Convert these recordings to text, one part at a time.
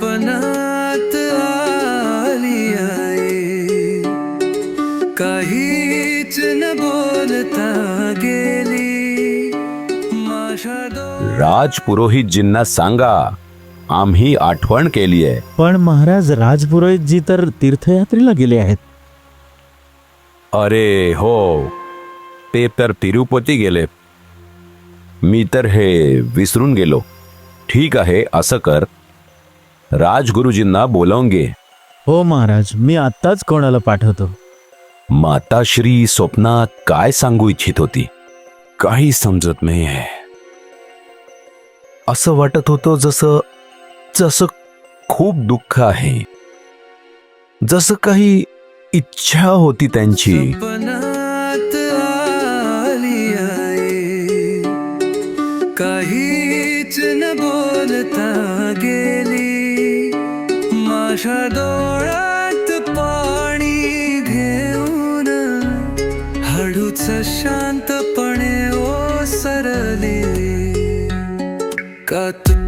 पनात आली आहे काहीच न बोलता गेली। माझ्या डो राजपुरोहितजींना सांगा आम्ही आठवण केली आहे. पण महाराज राजपुरोहितजी तर तीर्थयात्रेला गेले आहेत. अरे हो ते तर तिरुपती गेले. मी तर हे विसरून गेलो. ठीक आहे असं कर. राजगुरुजींना बोलावून घे. हो महाराज मी आत्ताच कोणाला पाठवतो. माताश्री स्वप्नात काय सांगू इच्छित होती? काही समजत नाही आहे असं वाटत होतं जसं जसं खूप दुःख आहे. जसं काही इच्छा होती त्यांची.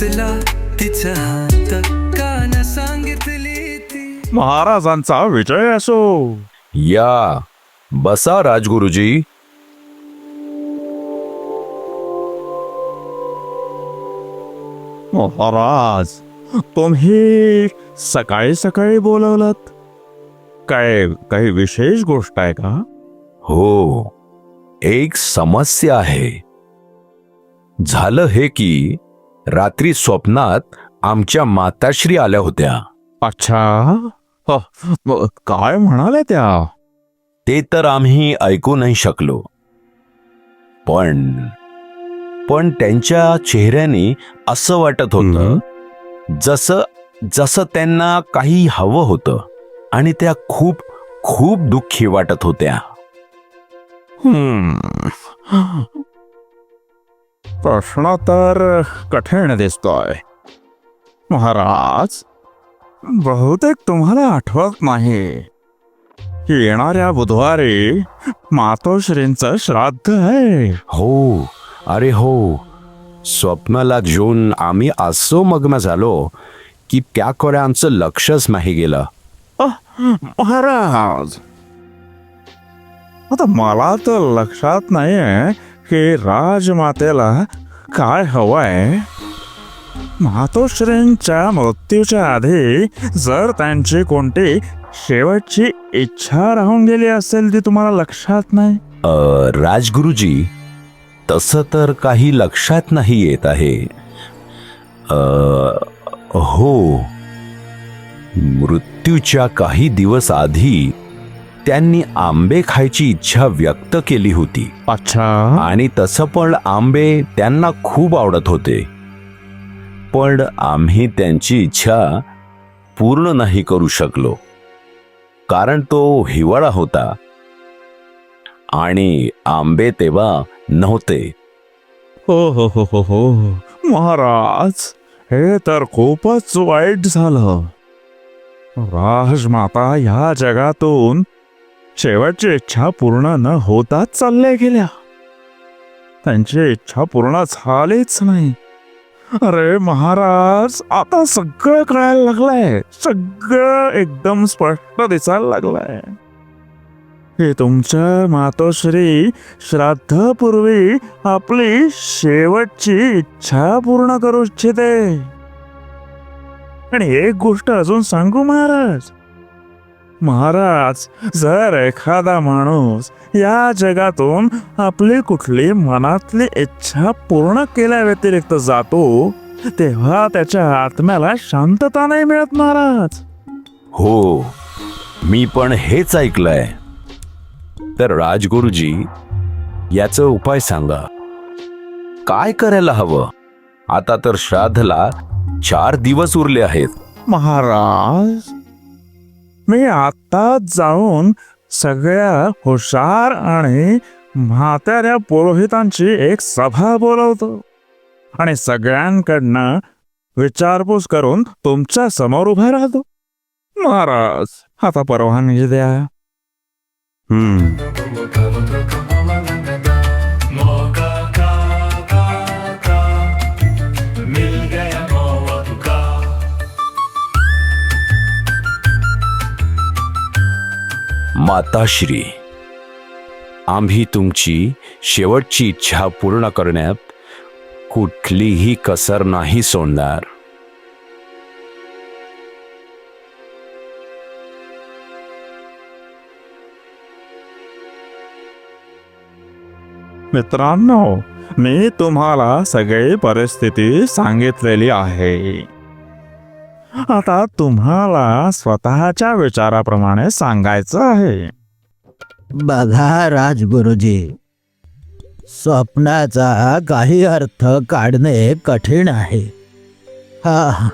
तिचा हात का न सांगितली ती. महाराजांचा विजय असो. या बसा राजगुरुजी. महाराज तुम्ही सकाळी सकाळी बोलवलात. काय काही विशेष गोष्ट आहे का? हो एक समस्या आहे. झालं हे की रात्री स्वप्नात आमच्या माताश्री आल्या होत्या. अच्छा. ह, म- काय म्हणाले त्या? ते तर आम्ही ऐकू नाही शकलो. पण पण त्यांच्या चेहऱ्याने असं वाटत होतं जसं जसं त्यांना काही हवं होतं आणि त्या खूप खूप दुःखी वाटत होत्या. हम्म. प्रश्न तर कठीण दिसतोय. महाराज बहुतेक तुम्हाला आठवत नाही की येणाऱ्या बुधवारी मातोश्रींचं श्राद्ध आहे. हो अरे हो. स्वप्नाला घेऊन आम्ही असो मग्न झालो की त्याकडे आमचं लक्षच नाही गेलं. महाराज. आता मला तर लक्षात नाहीये की राजमातेला काय हवंय? मातोश्रींच्या मृत्यूच्या आधी जर त्यांची कोणती शेवटची इच्छा राहून गेली असेल ती तुम्हाला लक्षात नाही? राजगुरुजी तसं तर काही लक्षात नाही येत आहे. अ, हो. मृत्यूच्या काही दिवस आधी त्यांनी आंबे खायची इच्छा व्यक्त केली होती. अच्छा. आणि तसं पण आंबे त्यांना खूप आवडत होते. पण आम्ही त्यांची इच्छा पूर्ण नाही करू शकलो. कारण तो हिवाळा होता. आणि आंबे तेव्हा नव्हते. हो हो हो हो हो. महाराज हे तर खूपच वाईट झालं. राजमाता या जगातून शेवटची इच्छा पूर्ण न होताच चालल्या गेल्या. त्यांची इच्छा पूर्ण झालीच नाही. अरे महाराज आता सगळं कळायला लागलंय. सगळं एकदम स्पष्ट दिसायला लागलंय. हे तुमच्या मातोश्री श्राद्धपूर्वी आपली शेवटची इच्छा पूर्ण करू इच्छिते. आणि एक गोष्ट अजून सांगू महाराज. महाराज जर एखादा माणूस या जगातून आपली कुठली मनातली इच्छा पूर्ण केल्या व्यतिरिक्त जातो तेव्हा त्याच्या आत्म्याला शांतता नाही मिळत महाराज. हो मी पण हेच ऐकलंय. तर राजगुरुजी याचा उपाय सांगा. काय करायला हवं? आता तर श्राद्धला चार दिवस उरले आहेत. महाराज मी आता जाऊन सगळ्या हुशार आणि म्हाताऱ्या पुरोहितांची एक सभा बोलवतो. आणि सगळ्यांकडनं विचारपूस करून तुमच्यासमोर उभा राहतो. महाराज आता परवानगी द्या. हम्म. माताश्री आम्ही तुमची शेवटची इच्छा पूर्ण करण्यात कुठलीही कसर नाही सोडणार. मित्रांनो मी तुम्हाला सगळी परिस्थिती सांगितलेली आहे. आता तुम्हाला स्वतःच्या विचाराप्रमाणे सांगायचं आहे. बघा राजगुरुजी स्वप्नाचा काही अर्थ काढणे कठीण आहे. हा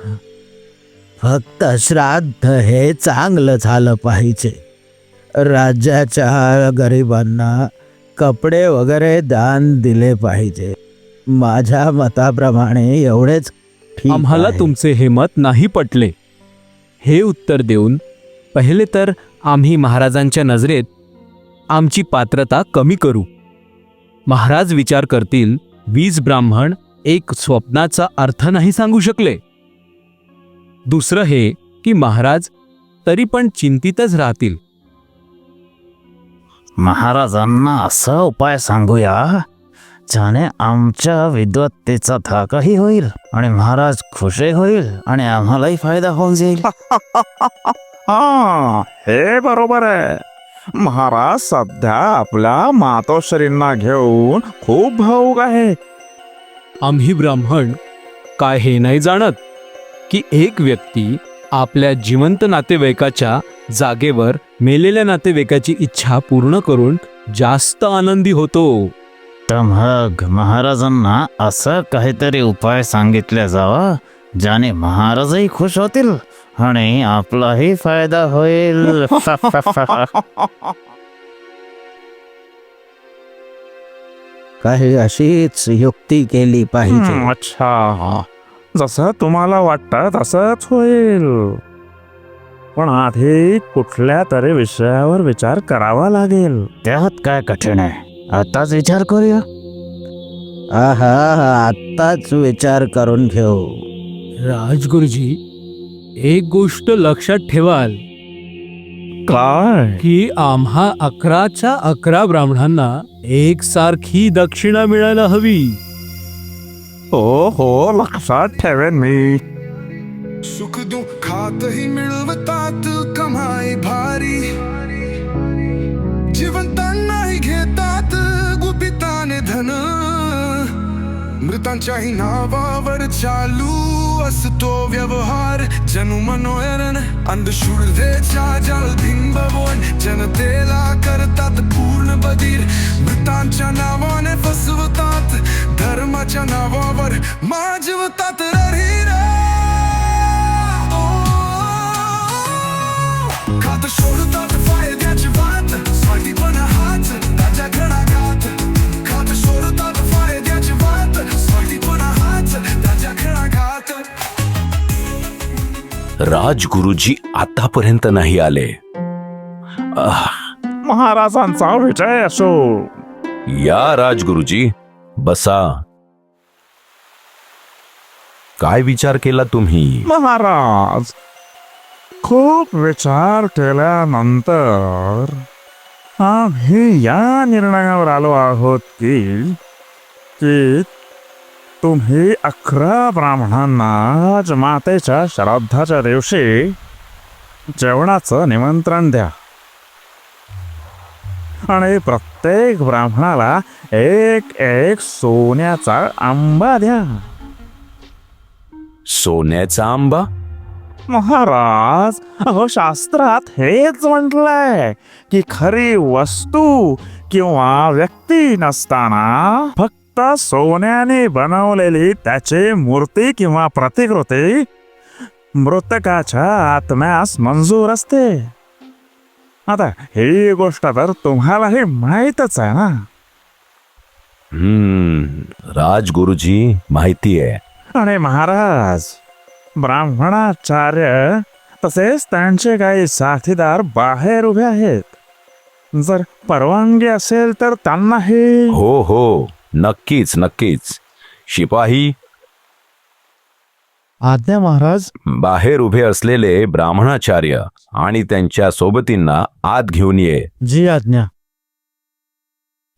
फक्त श्राद्ध हे चांगलं झालं पाहिजे. राज्याच्या गरिबांना कपडे वगैरे दान दिले पाहिजे. माझ्या मताप्रमाणे एवढेच आम्हाला. तुमचे हे मत नाही पटले. हे उत्तर देऊन पहिले तर आम्ही महाराजांच्या नजरेत आमची पात्रता कमी करू. महाराज विचार करतील वीज ब्राह्मण एक स्वप्नाचा अर्थ नाही सांगू शकले. दुसरं हे की महाराज तरी पण चिंतितच राहतील. महाराजांना असा उपाय सांगूया ज्याने आमच्या विद्वत्तेचा धाकही होईल आणि महाराज खुशही होईल आणि आम्हालाही फायदा होऊन जाईल. हा हे बरोबर आहे. महाराज सध्या आपल्या मातोश्रींना घेऊन खूप भाऊक आहे. आम्ही ब्राह्मण काय हे नाही जाणत की एक व्यक्ती आपल्या जिवंत नातेवाईकाच्या जागेवर मेलेल्या नातेवाईकाची इच्छा पूर्ण करून जास्त आनंदी होतो. तर मग महाराजांना असं काहीतरी उपाय सांगितल्या जावा ज्याने महाराजही खुश होतील आणि आपलाही फायदा होईल. काही अशीच युक्ती केली हं, अच्छा. जसं तुम्हाला वाटतं तसंच होईल. पण आधी कुठल्या तरी विषयावर विचार करावा लागेल. त्यात काय कठीण आहे? आताच विचार करूया. आहा आत्ताच विचार करून घेऊ. राजगुरुजी एक गोष्ट लक्षात ठेवाल. काय? की आम्हा अकराच्या अकरा ब्राह्मणांना एकसारखी दक्षिणा मिळायला हवी. हो हो लक्षात ठेवेन मी. सुख दुःखातही मिळवतात कमाई भारी. गुपिताने धन मृतांच्याही नावावर चालू असतो व्यवहार जनु मनोयरण अंधश्रद्धेच्या जलबिंबवून जनतेला करतात पूर्ण बधीर मृतांच्या नावाने फसवतात धर्माच्या नावावर माजवतात रहिरा खात सोडतात फायद्याची वाट राजगुरुजी आतापर्यंत नाही आले. आह, महाराजांचा विजय असो. या राजगुरुजी बसा. काय विचार केला तुम्ही? महाराज खूप विचार केल्यानंतर आम्ही या निर्णयावर आलो आहोत की की तुम्ही अकरा ब्राह्मणांना मातेच्या श्राद्धाच्या दिवशी जेवणाचं निमंत्रण द्या. आणि प्रत्येक ब्राह्मणाला एक एक सोन्याचा आंबा द्या. सोन्याचा आंबा? महाराज अहो शास्त्रात हेच म्हटलंय की खरी वस्तू किंवा व्यक्ती नसताना फक्त सोन्याने बनवलेली त्याची मूर्ती किंवा प्रतिकृती मृतकाच्या आत्म्यास मंजूर असते. आता ही गोष्ट तर तुम्हालाही माहीतच आहे ना? हम्म राजगुरुजी माहिती आहे. आणि महाराज ब्राह्मणाचार्य तसेच त्यांचे काही साथीदार बाहेर उभे आहेत. जर परवानगी असेल तर त्यांनाही हो हो. नक्कीच नक्कीच. शिपाही? आज्ञा महाराज. बाहेर उभे असलेले ब्राह्मणाचार्य आणि त्यांच्या सोबतींना आत घेऊन ये. जी आज्ञा.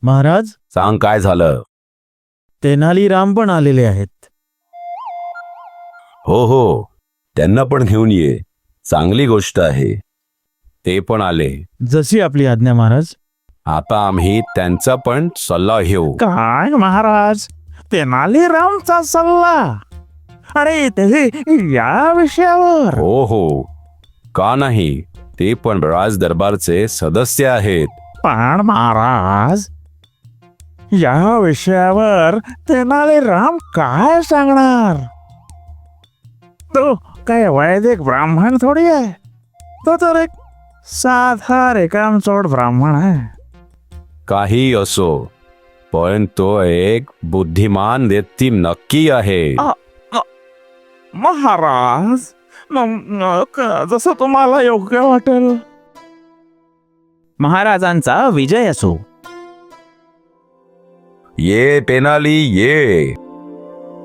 महाराज. सांग काय झालं? तेनालीराम पण आलेले आहेत. हो हो. त्यांना पण घेऊन ये. चांगली गोष्ट आहे. ते पण आले. जशी आपली आज्ञा महाराज. आता आम्ही त्यांचा पण सल्ला घेऊ. काय महाराज? तेनालीरामचा सल्ला? अरे ते या विषयावर. हो हो. का नाही? ते पण राज दरबारचे सदस्य आहेत. पण महाराज या विषयावर तेनालीराम काय सांगणार? तो काय वैदिक ब्राह्मण थोडी आहे? तो तर एक साधा रेकामचोड ब्राह्मण आहे. काही असो पण तो एक बुद्धिमान व्यक्ती नक्की आहे. महाराज म- क- जसं तुम्हाला योग्य वाटेल. महाराजांचा विजय असो. ये पेनाली ये.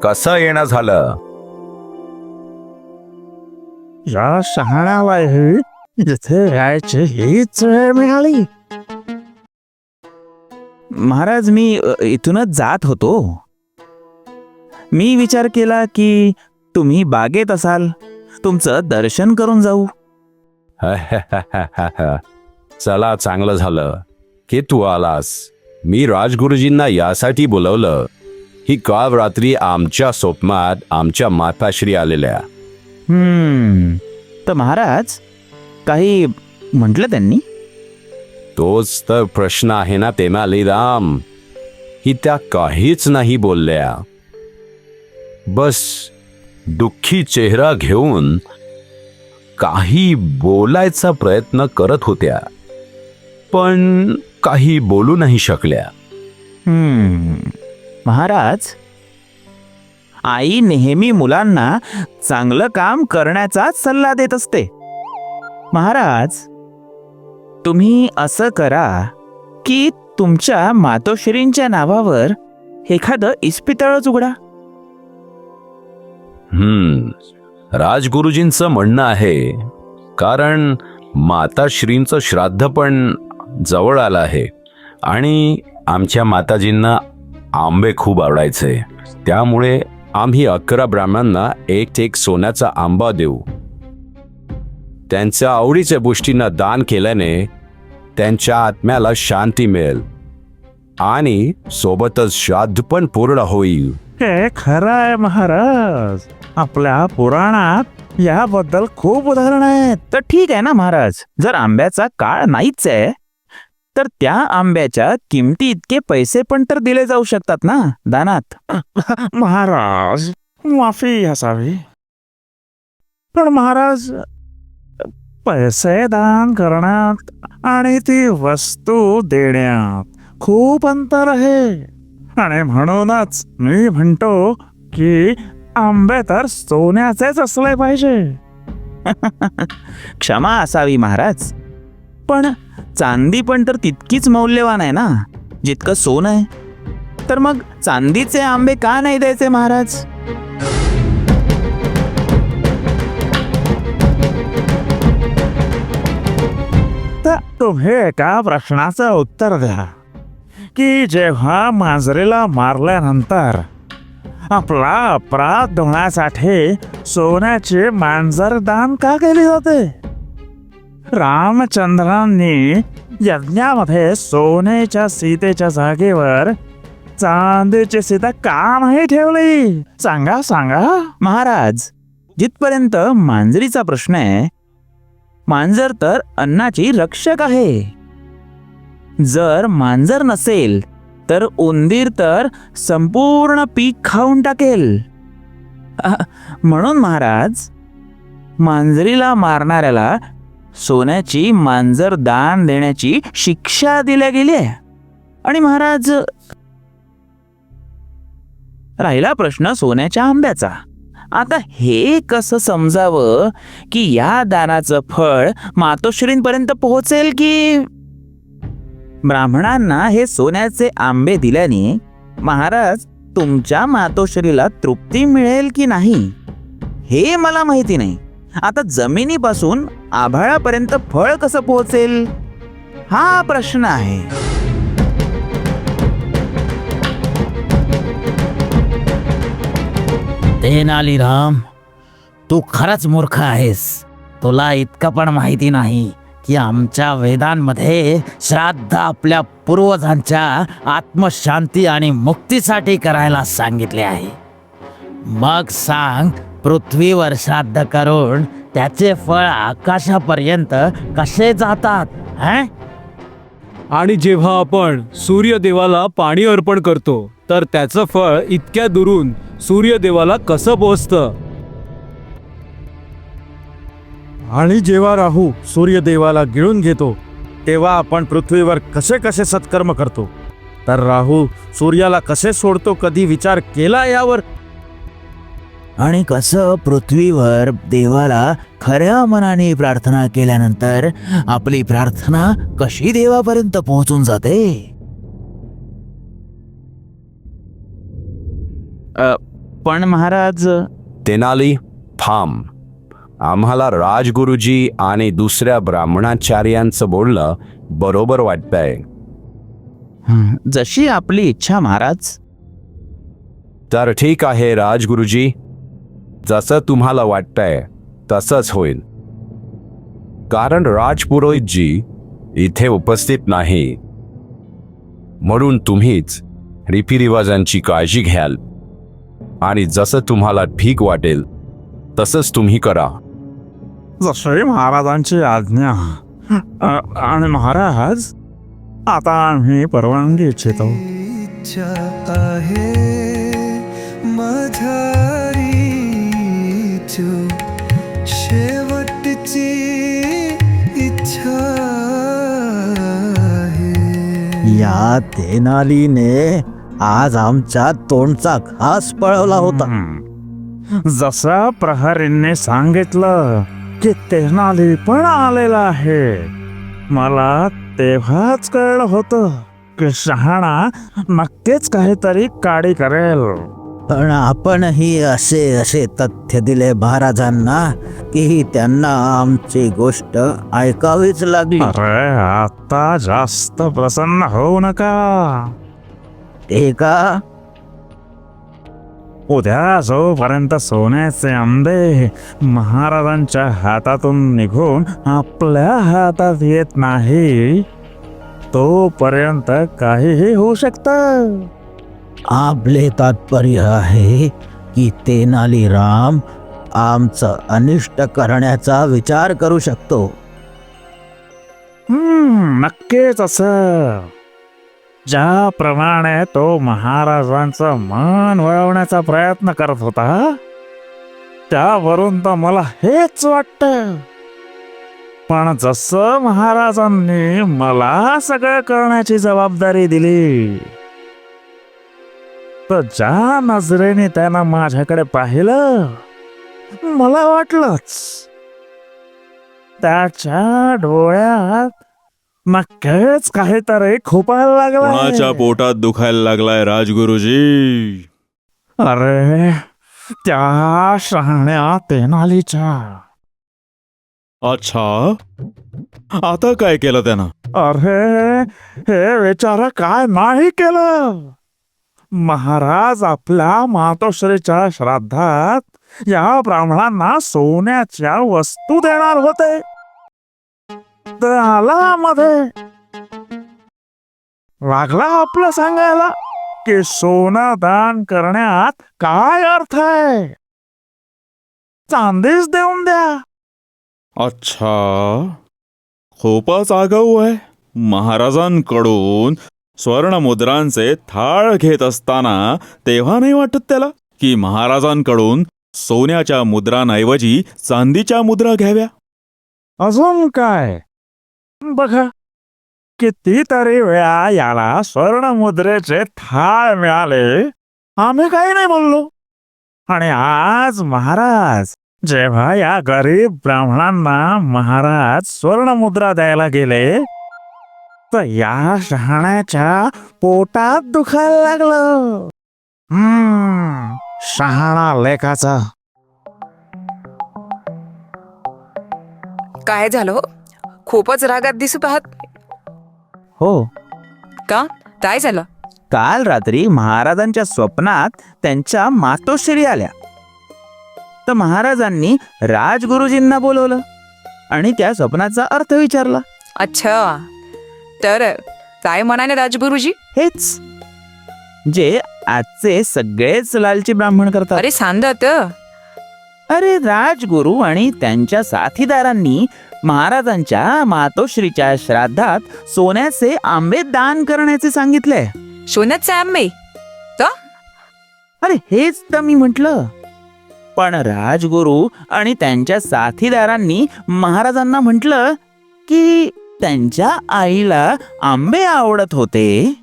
कसं येणं झालं? या शहाण्यालाही जिथे यायची हीच वेळ मिळाली. महाराज मी इथूनच जात होतो. मी विचार केला की तुम्ही बागेत असाल. तुमचं दर्शन करून जाऊ. चला चांगलं झालं. की तू आलास? मी राजगुरुजींना यासाठी बोलवलं. ही काल रात्री आमच्या स्वप्नात आमच्या माताश्री आलेल्या. हम्म. तर महाराज काही म्हटलं त्यांनी? तोच तर प्रश्न आहे ना तेनालीराम ही त्या काहीच नाही बोलल्या. बस दुःखी चेहरा घेऊन काही बोलायचा प्रयत्न करत होत्या पण काही बोलू नाही शकल्या. हम्म महाराज. आई नेहमी मुलांना चांगलं काम करण्याचाच सल्ला देत असते. महाराज तुम्ही असं करा की तुमच्या मातोश्रींच्या नावावर एखादं इस्पितळच उघडा. हम्म राजगुरुजींचं म्हणणं आहे कारण माताश्रींचं श्राद्ध पण जवळ आलं आहे आणि आमच्या माताजींना आंबे खूप आवडायचे. त्यामुळे आम्ही अकरा ब्राह्मणांना एक एक सोन्याचा आंबा देऊ. त्यांच्या आवडीच्या गोष्टींना दान केल्याने त्यांच्या आत्म्याला शांती मिळेल. आणि सोबतच श्राद्ध पण पूर्ण होईल. हे खरं आहे महाराज. आपल्या पुराणात याबद्दल खूप उदाहरण आहेत. तर ठीक आहे ना महाराज. जर आंब्याचा काळ नाहीच आहे तर त्या आंब्याच्या किमती इतके पैसे पण तर दिले जाऊ शकतात ना दानात? महाराज माफी असावी पण महाराज पैसे दान करण्यात आणि ती वस्तू देण्यात खूप अंतर आहे. आणि म्हणूनच मी म्हणतो की आंबे तर सोन्याचेच असले पाहिजे. क्षमा असावी महाराज. पण चांदी पण तर तितकीच मौल्यवान आहे ना? जितकं सोनं आहे. तर मग चांदीचे आंबे का नाही द्यायचे महाराज? आता तुम्ही एका प्रश्नाचं उत्तर द्या. की जेव्हा मांजरीला मारल्यानंतर आपला अपराध धुण्यासाठी सोन्याचे मांजर दान का केले जाते? रामचंद्रांनी यज्ञामध्ये सोन्याच्या सीतेच्या जागेवर चांदीची सीता का नाही ठेवली? सांगा सांगा. महाराज जिथपर्यंत मांजरीचा प्रश्न आहे मांजर तर अन्नाची रक्षक आहे. जर मांजर नसेल तर उंदीर तर संपूर्ण पीक खाऊन टाकेल. म्हणून महाराज मांजरीला मारणाऱ्याला सोन्याची मांजर दान देण्याची शिक्षा दिल्या गेली आहे आणि महाराज राहिला प्रश्न सोन्याच्या आंब्याचा. आता हे कसं समजावं की या दानाचं फळ मातोश्रींपर्यंत पोहोचेल की? ब्राह्मणांना हे सोन्याचे आंबे दिल्याने महाराज तुमच्या मातोश्रीला तृप्ती मिळेल की नाही? हे मला माहिती नाही. आता जमिनीपासून आभाळापर्यंत फळ कसं पोहोचेल? हा प्रश्न आहे. तेनालीराम तू खरंच मूर्ख आहेस तुला इतकं पण माहिती नाही की आमच्या वेदांमध्ये श्राद्ध आपल्या पूर्वजांच्या आत्मशांती आणि मुक्तीसाठी करायला सांगितले आहे मग सांग पृथ्वीवर श्राद्ध करून त्याचे फळ आकाशापर्यंत कसे जातात हं? आणि जेव्हा आपण सूर्यदेवाला पाणी अर्पण करतो तर त्याचं फळ इतक्या दुरून सूर्यदेवाला कसं पोहोचतं? आणि जेव्हा राहू सूर्यदेवाला गिळून घेतो तेव्हा आपण पृथ्वीवर कसे कसे सत्कर्म करतो? तर राहू सूर्याला कसे सोडतो कधी विचार केला यावर? आणि कसं पृथ्वीवर देवाला खऱ्या मनाने प्रार्थना केल्यानंतर आपली प्रार्थना कशी देवापर्यंत पोहोचून जाते? पण महाराज तेनाली थांब आम्हाला राजगुरुजी आणि दुसऱ्या ब्राह्मणाचार्यांचं बोलणं बरोबर वाटतंय. जशी आपली इच्छा महाराज. तर ठीक आहे राजगुरुजी. जसं तुम्हाला वाटतंय तसंच होईल. कारण राजपुरोहितजी इथे उपस्थित नाही. म्हणून तुम्हीच रीतिरिवाजांची काळजी घ्याल. आणि जसं तुम्हाला ठीक वाटेल तसंच तुम्ही करा. जशी महाराजांची आज्ञा. अ, आणि महाराज आता आम्ही परवानगी इच्छितो. इच्छा आहे माझारी तू शेवटची इच्छा आहे. या तेनालीने आज आमच्या तोंडचा घास पळवला होता. जसा प्रहरींनी सांगितलं की तेनाली पण आलेला आहे. मला तेव्हाच कळलं होतं की शहाणा नक्कीच काहीतरी काडी करेल. पण आपणही असे असे तथ्य दिले महाराजांना की त्यांना आमची गोष्ट ऐकावीच लागली. अरे आता जास्त प्रसन्न होऊ नका. ते का? उद्या जोपर्यंत सोन्याचे आंबे महाराजांच्या हातातून निघून आपल्या हातात येत नाही तोपर्यंत काहीही होऊ शकतं. आपले तात्पर्य आहे की तेनाली राम आमचं अनिष्ट करण्याचा विचार करू शकतो. हम्म नक्कीच असं. ज्याप्रमाणे तो महाराजांचं मन वळवण्याचा प्रयत्न करत होता त्यावरून तर मला हेच वाटत. पण जसं महाराजांनी मला सगळं करण्याची जबाबदारी दिली तर ज्या नजरेने त्यानं माझ्याकडे पाहिलं मला वाटलंच त्याच्या डोळ्यात नक्कीच काहीतरी खोपायला कोणाच्या लागला पोटात दुखायला लागलाय राजगुरुजी? अरे त्या शहाण्या तेनालीच्या अच्छा? आता काय केलं त्यानं? अरे हे विचार काय नाही केलं. महाराज आपल्या मातोश्रीच्या श्राद्धात या ब्राह्मणांना सोन्याच्या वस्तू देणार होते. तर आला मध्ये लागला आपलं सांगायला की सोनं दान करण्यात काय अर्थ आहे? चांदीच देऊन द्या. अच्छा. खूपच आगाऊ आहे. महाराजांकडून स्वर्णमुद्रांचे थाळ घेत असताना तेव्हा नाही वाटत त्याला की महाराजांकडून सोन्याच्या मुद्रांऐवजी चांदीच्या मुद्रा घ्याव्या? अजून काय? बघा कितीतरी वेळा याला स्वर्णमुद्रेचे थाळ मिळाले. आम्ही काही नाही बोललो आणि आज महाराज जेव्हा या गरीब ब्राह्मणांना महाराज स्वर्णमुद्रा द्यायला गेले तर या शहाण्याच्या पोटात दुखायला लागलं. हम्म शहाणा लेखाचा काय झालं हो? खूपच रागात दिसत आहात. हो. का? काय झालं? काल रात्री महाराजांच्या स्वप्नात त्यांच्या मातोश्री आल्या. तर महाराजांनी राजगुरुजींना बोलवलं आणि त्या स्वप्नाचा अर्थ विचारला. अच्छा. तर काय म्हणाले राजगुरुजी? हेच. जे आजचे सगळेच लालची ब्राह्मण करतात. अरे सांगत अरे राजगुरू आणि त्यांच्या साथीदारांनी महाराजांच्या मातोश्रीच्या श्राद्धात सोन्याचे आंबे दान करण्याचे सांगितले. सोन्याचे आंबे? अरे हेच तर मी म्हंटल. पण राजगुरू आणि त्यांच्या साथीदारांनी महाराजांना म्हटलं की त्यांच्या आईला आंबे आवडत होते.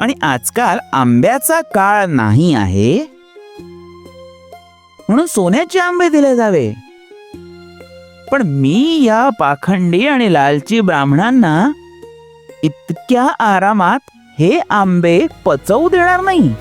आणि आजकाल आंब्याचा काळ नाही आहे. म्हणून सोन्याचे आंबे दिले जावे. पण मी या पाखंडी आणि लालची ब्राह्मणांना इतक्या आरामात हे आंबे पचवू देणार नाही.